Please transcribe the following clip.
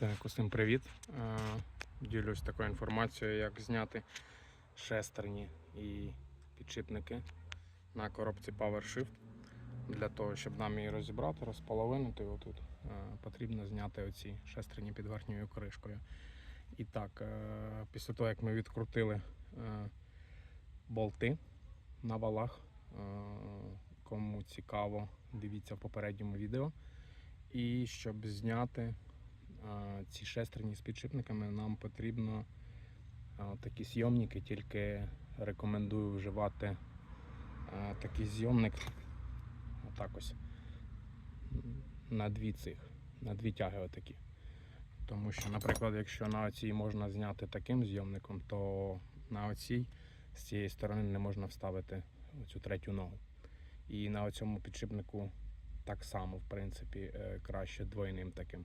Так, усім привіт. Е, Ділюсь такою інформацією, як зняти шестерні і підшипники на коробці PowerShift. Для того, щоб нам її розібрати, розполовинити отут, е, потрібно зняти оці шестерні під верхньою кришкою. І так, е, після того, як ми відкрутили болти на валах, кому цікаво, дивіться в попередньому відео. І щоб зняти ці шестерні з підшипниками, нам потрібно такі зйомники, тільки рекомендую вживати такий зйомник отак ось на дві цих, на дві тяги отакі. Тому що, наприклад, якщо на оцій можна зняти таким зйомником, то на оцій з цієї сторони не можна вставити цю третю ногу. І на цьому підшипнику так само, в принципі, е, краще двойним таким.